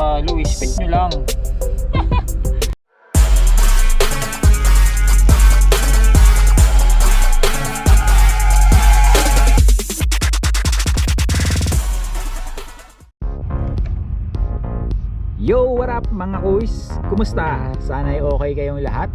swallow, ispit nyo lang. Yo, what up mga kuys? Kumusta? Sana ay okay kayong lahat.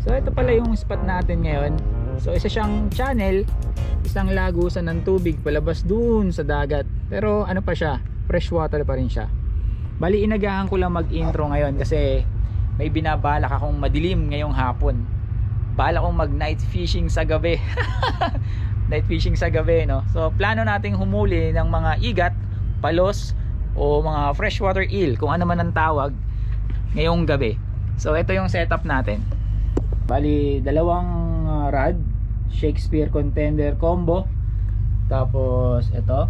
So ito pala yung spot natin ngayon. So isa siyang channel, isang lagusan ng tubig palabas dun sa dagat. Pero ano pa siya, freshwater pa rin siya. Bali inagahan ko lang mag-intro ngayon kasi may binabalak akong madilim ngayong hapon. Balak kong mag night fishing sa gabi. night fishing sa gabi, no? So plano nating humuli ng mga igat, palos, o mga freshwater eel kung ano man ang tawag ngayong gabi so ito yung setup natin bali dalawang uh, rod Shakespeare contender combo tapos ito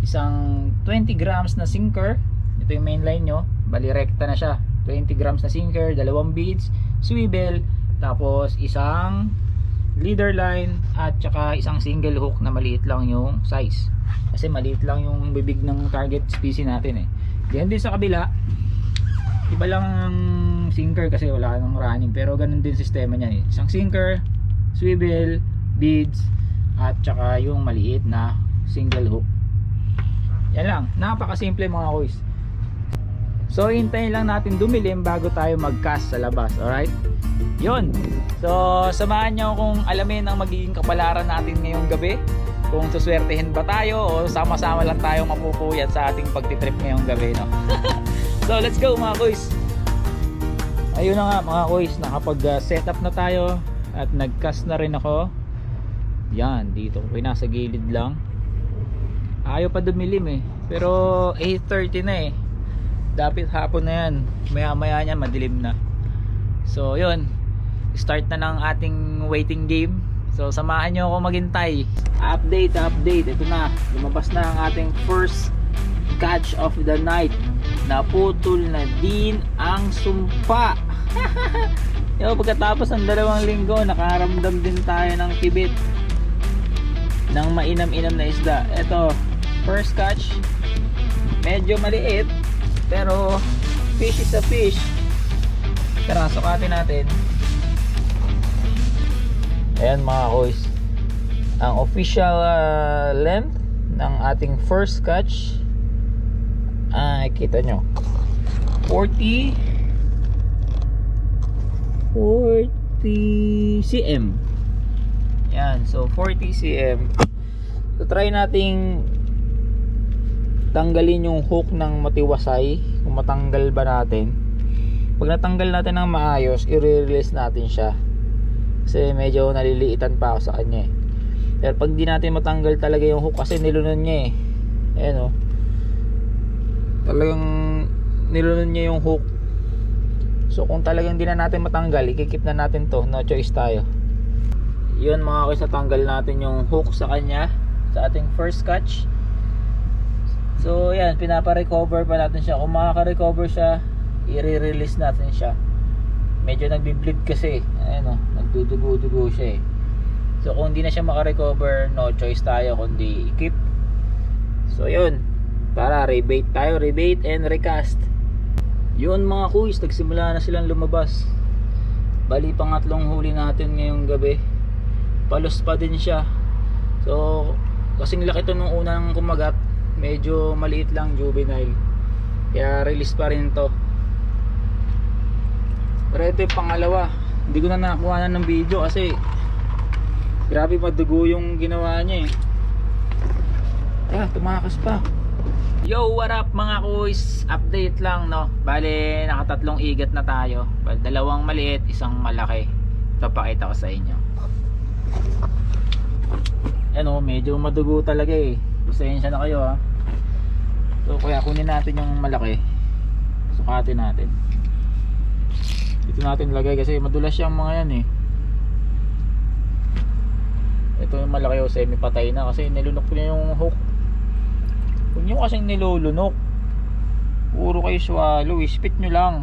isang 20 grams na sinker ito yung main line nyo. Bali rekta na siya. 20 grams na sinker dalawang beads swivel tapos isang leader line at saka isang single hook na maliit lang yung size. Kasi maliit lang yung bibig ng target species natin eh. Yan din sa kabila. Iba lang ang sinker kasi wala nang running pero ganun din sistema niyan eh. Isang sinker swivel beads at saka yung maliit na single hook. Yan lang. Napakasimple mga boys so hintayin lang natin dumilim bago tayo mag-cast sa labas alright? Yun. So samahan nyo kung alamin ang magiging kapalaran natin ngayong gabi. Kung suswertehin ba tayo o sama-sama lang tayo mapupuyat sa ating pagtitrip ngayong gabi no? so let's go mga kuys ayun na nga mga kuys nakapag uh, setup na tayo at nagcast na rin ako. Yan dito okay nasa gilid lang. Ayaw pa dumilim eh. Pero 8.30 na eh dapat hapon na yan. Maya maya niya madilim na. So yun. Start na ng ating waiting game. So samahan nyo ako maghintay. Update update. Ito na. Lumabas na ang ating first catch of the night. Naputol na din ang sumpa. Yo, pagkatapos ng dalawang linggo nakaramdam din tayo ng kibit ng mainam-inam na isda. Ito first catch. Medyo maliit pero fish is a fish. Tara sukatin natin. Ayan mga koys. Ang official uh, length ng ating first catch ay kita nyo. 40 40 cm yan so 40 cm so try nating tanggalin yung hook ng matiwasay. Kung matanggal ba natin. Pag natanggal natin ng maayos i-release natin siya. Kasi medyo naliliitan pa ako sa kanya eh. Pero pag di natin matanggal talaga yung hook kasi nilunan niya eh. Ayan o talagang nilunan niya yung hook. So kung talagang di na natin matanggal ikikip na natin to. No choice tayo. Yun mga kasi natanggal natin yung hook sa kanya sa ating first catch So yan, pinapa-recover pa natin siya. Kung makaka-recover siya, i-release natin siya. Medyo nagbi-bleed kasi. Ayan o, nagdudugo-dugo siya eh. So kung hindi na siya maka-recover, no choice tayo kundi i-keep. So yun, para rebate tayo, rebate and recast. Yun mga kuys, nagsimula na silang lumabas. Bali pangatlong huli natin ngayong gabi. Palos pa din siya. So, kasing laki to nung unang kumagat, medyo maliit lang juvenile. Kaya release pa rin to. Pero ito yung pangalawa. Hindi ko na nakakuha na ng video kasi grabe madugo yung ginawa niya eh. Ah tumakas pa. Yo what up mga kuys update lang no? Bale nakatatlong igat na tayo. Bale, dalawang maliit isang malaki. Ito ko sa inyo. Ano medyo madugo talaga eh. Pasensya na kayo ha so kaya kunin natin yung malaki. Sukatin natin. Dito natin lagay kasi madulas yung mga yan eh. Ito yung malaki o semi patay na kasi nilunok niya yung hook. Huwag nyo kasing nilulunok. Puro kayo swallow ispit nyo lang.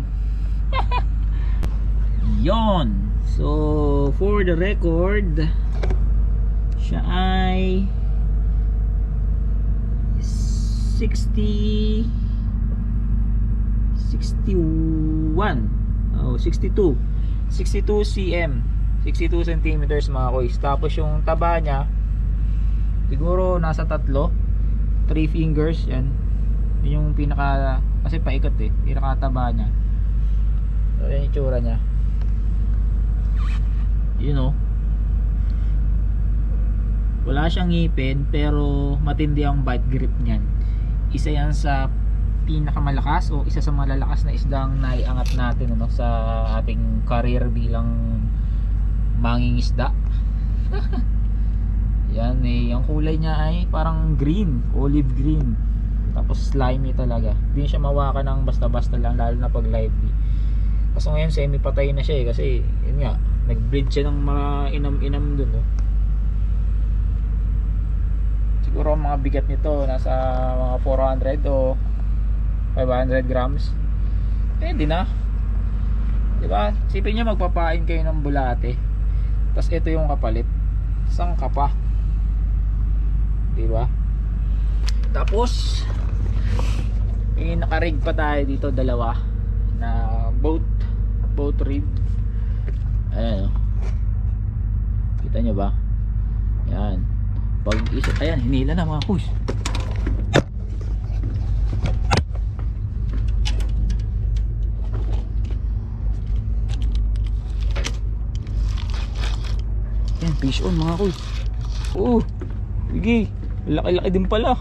Yon so for the record siya ay 60 61 oh 62 62 cm. 62 centimeters mga koys. Tapos yung taba niya siguro nasa tatlo. 3 fingers yan. Yun yung pinaka kasi paikot eh. Pinakataba niya. So yan yung tsura niya. You know? Wala siyang ngipin pero matindi ang bite grip niyan isa yan sa pinakamalakas o isa sa malalakas na isdang naiangat natin ano, sa ating career bilang mangingisda. Yan eh ang kulay niya ay parang green olive green. Tapos slimy talaga. Hindi siya mawakan ng basta basta lang lalo na pag lively. Kaso ngayon semi patay na siya eh kasi yun nga nag breed siya ng mga inam inam dun oh. Siguro ang mga bigat nito nasa mga 400 o 500 grams. Pwede na. Di ba sipin nyo magpapain kayo ng bulate tapos ito yung kapalit. Isang kapa. Di ba tapos may nakarig pa tayo dito dalawa na boat boat rig ayan oh. kita nyo ba pag isa ayan hinila na mga kuys yan fish on mga kuys oh sige laki-laki din pala.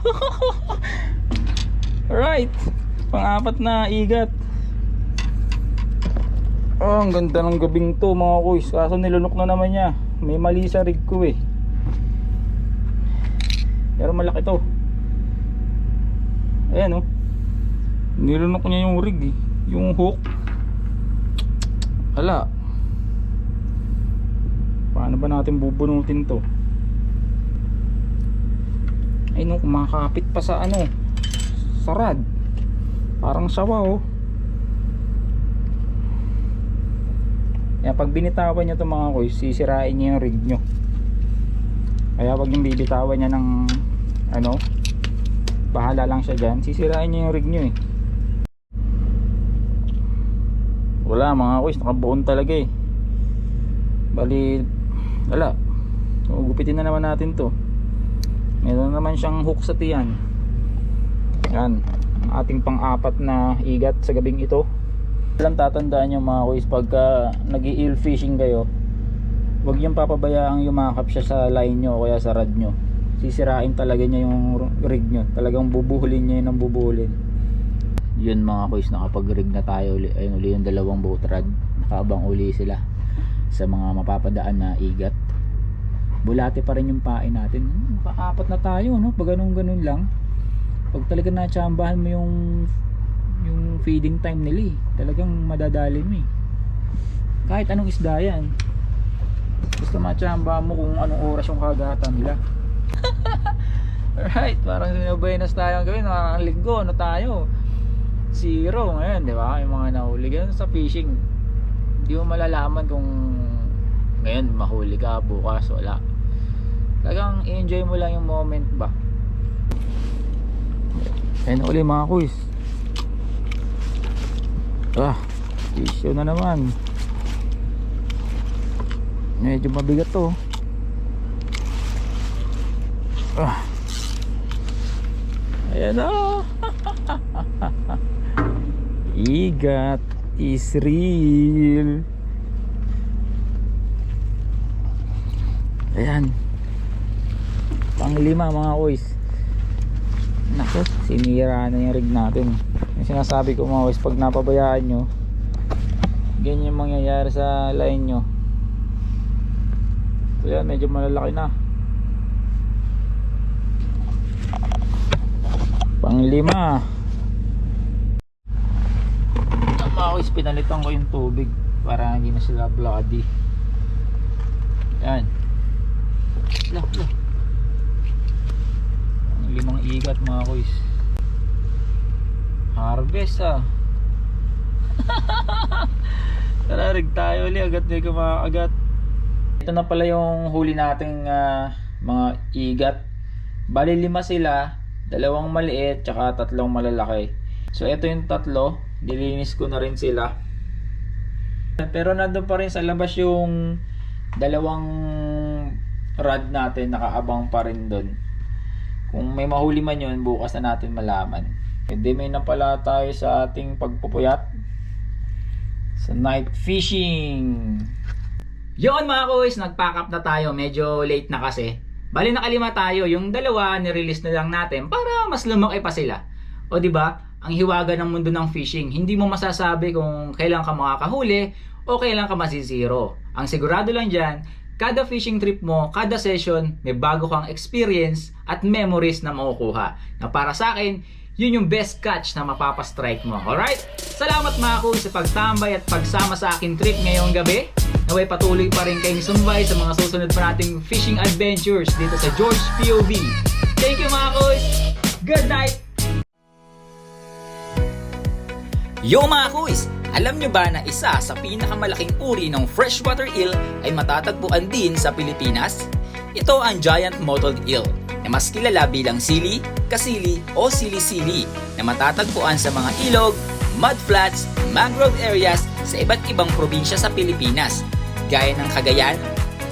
Alright pang-apat na igat. Oh ang ganda ng gabing to mga kuys kaso nilunok na naman niya. May mali sa rig ko eh pero malaki to. Ayan oh. Nilunok niya yung rig eh. Yung hook. Hala. Paano ba natin bubunutin to? Ay no kumakapit pa sa ano sa rad parang sawa oh. Yan pag binitawan nyo to mga koy sisirain nyo yung rig nyo kaya wag yung bibitawan niya ng ano bahala lang siya dyan. Sisirain niya yung rig nyo eh. Wala mga koy nakabuon talaga eh. Bali wala. Gupitin na naman natin to. Meron naman siyang hook sa tiyan. Yan ang ating pang-apat na igat sa gabing ito. Lang tatandaan nyo mga kuys pagka nag eel fishing kayo huwag yung papabayaang yumakap siya sa line nyo kaya sa rad nyo sisirain talaga niya yung rig nyo talagang bubuhulin niya yun ang bubuhulin. Yun mga kuys nakapag rig na tayo uli. Ayun uli yung dalawang boat rad nakaabang uli sila sa mga mapapadaan na igat. Bulate pa rin yung pain natin. Makaapat na tayo no? Pag ganun ganun lang. Pag talaga natsambahan mo yung yung feeding time nila eh. talagang madadali mo eh. Kahit anong isda yan basta matsamba mo kung anong oras yung kagatan nila. Alright, parang sinubaynas tayo gawin. Mga linggo, ano tayo? Zero ngayon, di ba? yung mga nahuli. Ganun sa fishing. Hindi mo malalaman kung ngayon mahuli ka, bukas wala. Talagang enjoy mo lang yung moment ba? Ayun uli mga kuys ah issue na naman medyo mabigat to. Ah. Ayan na igat is real. Ayan. Panglima mga kuys Naku, sinira na yung rig natin. Yung sinasabi ko mga boys, pag napabayaan nyo, ganyan mangyayari sa line nyo. So yan, medyo malalaki na. Panglima. Ang mga boys, pinalitan ko yung tubig para hindi na sila bloody. Yan. Lah, lah limang igat mga kuys harvest ah tara rig tayo ulit agad may kumakagat ito na pala yung huli nating ah, mga igat bali lima sila dalawang maliit tsaka tatlong malalaki so ito yung tatlo Nilinis ko na rin sila. Pero nandun pa rin sa labas yung dalawang rod natin nakaabang pa rin doon. Kung may mahuli man yun, bukas na natin malaman. Hindi may na pala tayo sa ating pagpupuyat sa night fishing. Yon mga kuys, nag-pack up na tayo. Medyo late na kasi. Bali nakalima tayo. Yung dalawa, nirelease na lang natin para mas lumaki pa sila. O di ba? Ang hiwaga ng mundo ng fishing. Hindi mo masasabi kung kailan ka makakahuli o kailan ka masisiro. Ang sigurado lang dyan, kada fishing trip mo, kada session, may bago kang experience at memories na makukuha. Na para sa akin, yun yung best catch na mapapastrike mo. Alright? Salamat mga kuy sa pagtambay at pagsama sa akin trip ngayong gabi. Naway patuloy pa rin kayong sumbay sa mga susunod pa nating fishing adventures dito sa George POV. Thank you mga kuys! Good night! Yo mga kuys! Alam nyo ba na isa sa pinakamalaking uri ng freshwater eel ay matatagpuan din sa Pilipinas? Ito ang giant mottled eel na mas kilala bilang sili, kasili o sili-sili na matatagpuan sa mga ilog, mudflats, mangrove areas sa iba't ibang probinsya sa Pilipinas gaya ng Cagayan,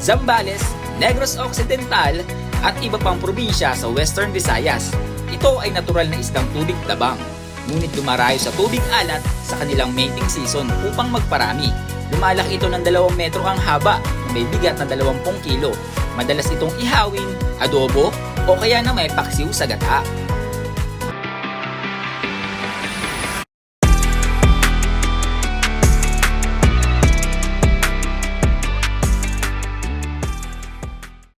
Zambales, Negros Occidental at iba pang probinsya sa Western Visayas. Ito ay natural na isdang tubig tabang ngunit dumarayo sa tubig alat sa kanilang mating season upang magparami. Lumalaki ito ng 2 metro ang haba na may bigat na 20 kilo. Madalas itong ihawin, adobo, o kaya na may paksiw sa gata.